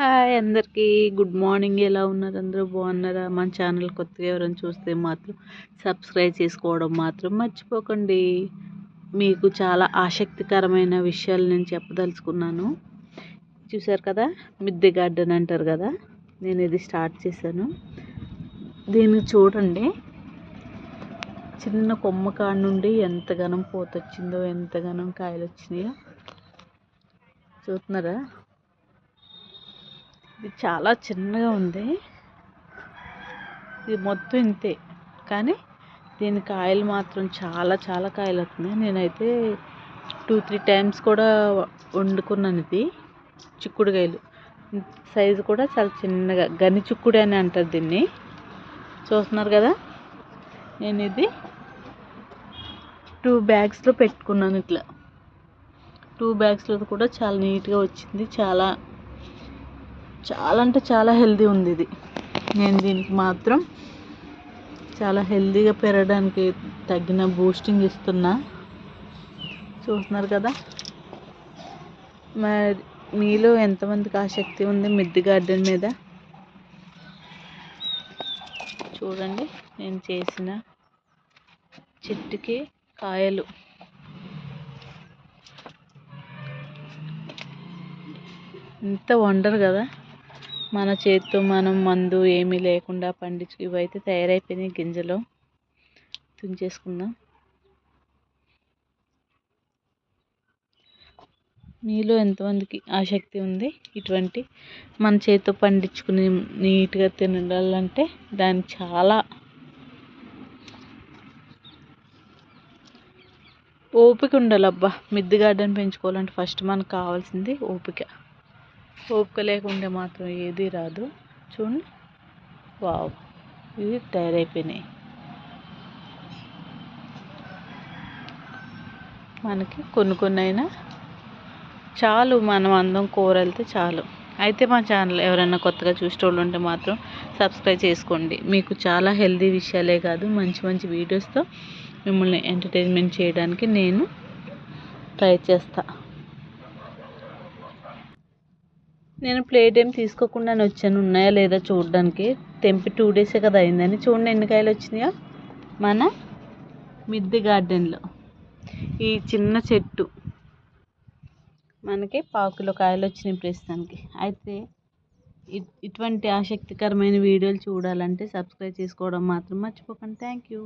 Hi అందరికీ. Good morning. ఎలా ఉన్నారు? అందరూ బాగున్నారా? మన ఛానల్ కొత్తగా ఎవరైనా చూస్తే మాత్రం సబ్స్క్రైబ్ చేసుకోవడం మాత్రం మర్చిపోకండి. మీకు చాలా ఆసక్తికరమైన విషయాలు నేను చెప్పదలుచుకున్నాను. చూసారు కదా? మిద్దె గార్డెన్ అంటారు కదా? నేను ఇది స్టార్ట్ చేశాను. దీన్ని చూడండి. చిన్న కొమ్మ కాడ నుండి ఎంతగానం పోతొచ్చిందో ఎంతగానం కాయలు వచ్చినాయో చూస్తున్నారా? ఇది చాలా చిన్నగా ఉంది. ఇది మొత్తం ఇంతే. కానీ దీని కాయలు మాత్రం చాలా చాలా కాయలు వస్తున్నాయి. నేనైతే టూ త్రీ టైమ్స్ కూడా వండుకున్నాను ఇది. చిక్కుడుకాయలు. సైజు కూడా చాలా చిన్నగా గని చిక్కుడు అని అంటారు దీన్ని. చూస్తున్నారు కదా? నేను ఇది టూ బ్యాగ్స్లో పెట్టుకున్నాను ఇట్లా. టూ బ్యాగ్స్లో కూడా చాలా నీట్గా వచ్చింది. చాలా చాలా అంటే చాలా హెల్దీ ఉంది ఇది. నేను దీనికి మాత్రం చాలా హెల్దీగా పెరగడానికి తగిన బూస్టింగ్ ఇస్తున్నా. చూస్తున్నారు కదా? మరి మీలో ఎంతమందికి ఆసక్తి ఉంది మిద్ది గార్డెన్ మీద? చూడండి నేను చేసిన చెట్టుకి కాయలు. ఇంత వండర్ కదా? మన చేతితో మనం మందు ఏమీ లేకుండా పండించు ఇవైతే తయారైపోయినాయి గింజలు. తుంచేసుకుందాం. మీలో ఎంతమందికి ఆసక్తి ఉంది? ఇటువంటి మన చేతితో పండించుకుని నీట్గా తినాలంటే దానికి చాలా ఓపిక ఉండాలబ్బా. మిద్దె గార్డెన్ పెంచుకోవాలంటే ఫస్ట్ మనకు కావాల్సింది ఓపిక. ఓపిక లేకుంటే మాత్రం ఏది రాదు. చూడండి వావ్. ఇవి తయారైపోయినాయి. మనకి కొన్ని కొన్ని అయినా చాలు మనం అందం కూర చాలు. అయితే మా ఛానల్ ఎవరైనా కొత్తగా చూసేటోళ్ళు ఉంటే మాత్రం సబ్స్క్రైబ్ చేసుకోండి. మీకు చాలా హెల్దీ విషయాలే కాదు మంచి మంచి వీడియోస్తో మిమ్మల్ని ఎంటర్టైన్మెంట్ చేయడానికి నేను ట్రై చేస్తాను నేను ప్లేట్ ఏం తీసుకోకుండా వచ్చాను. ఉన్నాయా లేదా చూడడానికి? తెంపి టూ డేసే కదా అయిందని. చూడండి ఎన్ని కాయలు వచ్చినాయా. మన మిద్దె గార్డెన్లో. ఈ చిన్న చెట్టు. మనకి పాకులో కాయలు వచ్చినాయి ప్రస్తుతానికి. అయితే ఇటువంటి ఆసక్తికరమైన వీడియోలు చూడాలంటే సబ్స్క్రైబ్ చేసుకోవడం మాత్రం మర్చిపోకండి. Thank you